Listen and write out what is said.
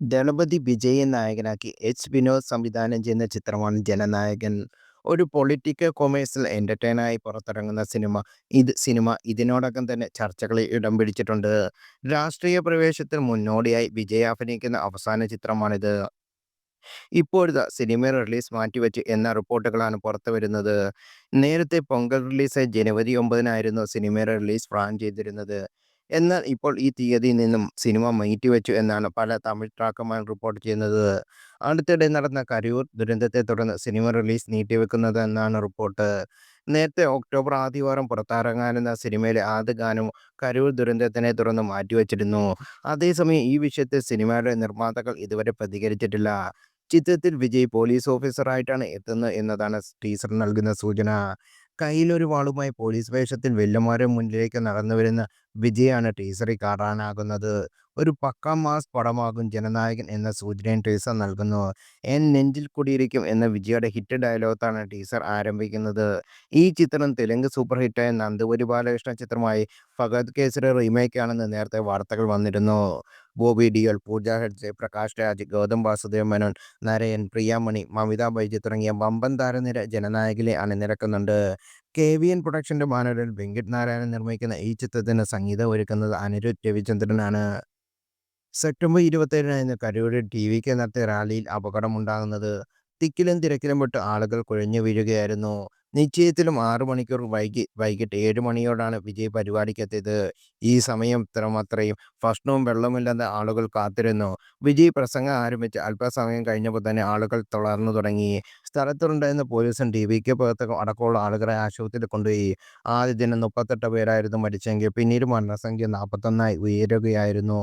ദളപതി വിജയൻ നായകനാക്കി എച്ച്. വിനോദ് സംവിധാനം ചെയ്യുന്ന ചിത്രമാണ് ജനനായകൻ. ഒരു പൊളിറ്റിക്കൽ കൊമേഴ്സ്യൽ എന്റർടൈനായി പുറത്തിറങ്ങുന്ന സിനിമ ഇത് സിനിമ ഇതിനോടകം തന്നെ ചർച്ചകളിൽ ഇടം പിടിച്ചിട്ടുണ്ട്. രാഷ്ട്രീയ പ്രവേശത്തിന് മുന്നോടിയായി വിജയ് അഭിനയിക്കുന്ന അവസാന ചിത്രമാണിത്. ഇപ്പോഴത്തെ സിനിമ റിലീസ് മാറ്റിവെച്ചു എന്ന റിപ്പോർട്ടുകളാണ് പുറത്തു വരുന്നത് നേരത്തെ പൊങ്കൽ റിലീസ് ജനുവരി ഒമ്പതിനായിരുന്നു സിനിമയുടെ റിലീസ് പ്ലാൻ ചെയ്തിരുന്നത്. എന്നാൽ ഇപ്പോൾ ഈ തീയതിയിൽ നിന്നും സിനിമ മാറ്റിവെച്ചു എന്നാണ് പല തമിഴ് ട്രാക്കർമാർ റിപ്പോർട്ട് ചെയ്യുന്നത്. അടുത്തിടെ നടന്ന കരൂർ ദുരന്തത്തെ തുടർന്ന് സിനിമ റിലീസ് നീട്ടിവെക്കുന്നത് എന്നാണ് റിപ്പോർട്ട്. നേരത്തെ ഒക്ടോബർ ആദ്യവാരം പുറത്തിറങ്ങാനെന്ന സിനിമയിലെ ആദ്യ ഗാനം കരൂർ ദുരന്തത്തിനെ തുടർന്ന് മാറ്റിവെച്ചിരുന്നു. അതേസമയം ഈ വിഷയത്തെ സിനിമയുടെ നിർമ്മാതാക്കൾ ഇതുവരെ പ്രതികരിച്ചിട്ടില്ല. ചിത്രത്തിൽ വിജയ് പോലീസ് ഓഫീസറായിട്ടാണ് എത്തുന്നത് എന്നതാണ് ടീസർ നൽകുന്ന സൂചന. കയ്യിലൊരു വാളുമായി പോലീസ് വേഷത്തിൽ വില്ലന്മാരുടെ മുന്നിലേക്ക് നടന്നുവരുന്ന വിജയാണ് ടീസറിൽ കാണാനാകുന്നത്. ഒരു പക്കാ മാസ് പടമാകും ജനനായകൻ എന്ന സൂചനയും ടീസർ നൽകുന്നു. എൻ നെഞ്ചിൽ കുടിയിരിക്കും എന്ന വിജയുടെ ഹിറ്റ് ഡയലോഗാണ് ടീസർ ആരംഭിക്കുന്നത്. ഈ ചിത്രം തെലുങ്ക് സൂപ്പർ ഹിറ്റായ നന്ദുവരി ബാലകൃഷ്ണ ചിത്രമായി ഫഹദ് കേസരി റീമേക്കാണെന്ന് നേരത്തെ വാർത്തകൾ വന്നിരുന്നു. ബോബി ഡിയോൾ, പൂജ ഹെഡ്സെ പ്രകാശ് രാജ്, ഗൗതം വാസുദേവ് മേനോൻ, നരയൻ, പ്രിയാമണി, മമിത ബൈജു തുടങ്ങിയ വമ്പൻ താരനിര ജനനായകനെ അണിനിരക്കുന്നുണ്ട്. കെ. വി. എൻ പ്രൊഡക്ഷന്റെ ബാനറിൽ വെങ്കിട്ട് നാരായണൻ നിർമ്മിക്കുന്ന ഈ ചിത്രത്തിന് സംഗീതം ഒരുക്കുന്നത് അനിരുദ്ധ് രവിചന്ദ്രനാണ്. സെപ്റ്റംബർ ഇരുപത്തിയേഴിനായിരുന്നു കരൂരിൽ വിക്ക് നടത്തിയ റാലിയിൽ അപകടമുണ്ടാകുന്നത്. തിക്കിലും തിരക്കിലും പെട്ട് ആളുകൾ കുഴഞ്ഞു വീഴുകയായിരുന്നു. നിശ്ചയത്തിലും ആറു മണിക്കൂർ വൈകി വൈകിട്ട് ഏഴ് മണിയോടാണ് വിജയ് പരിപാടിക്കെത്തിയത്. ഈ സമയം ഇത്രമാത്രയും ഭക്ഷണവും വെള്ളവുമില്ലാതെ ആളുകൾ കാത്തിരുന്നു. വിജയ് പ്രസംഗം ആരംഭിച്ച് അല്പസമയം കഴിഞ്ഞപ്പോൾ തന്നെ ആളുകൾ തളർന്നു തുടങ്ങി. സ്ഥലത്തുണ്ടായിരുന്ന പോലീസും ഡി വി കെ പ്രവർത്തകരും അടക്കമുള്ള ആളുകളെ ആശുപത്രിയിൽ കൊണ്ടുപോയി. ആദ്യ ദിനം മുപ്പത്തെട്ട് പേരായിരുന്നു മരിച്ചെങ്കിൽ പിന്നീട് മരണസംഖ്യ നാൽപ്പത്തൊന്നായി ഉയരുകയായിരുന്നു.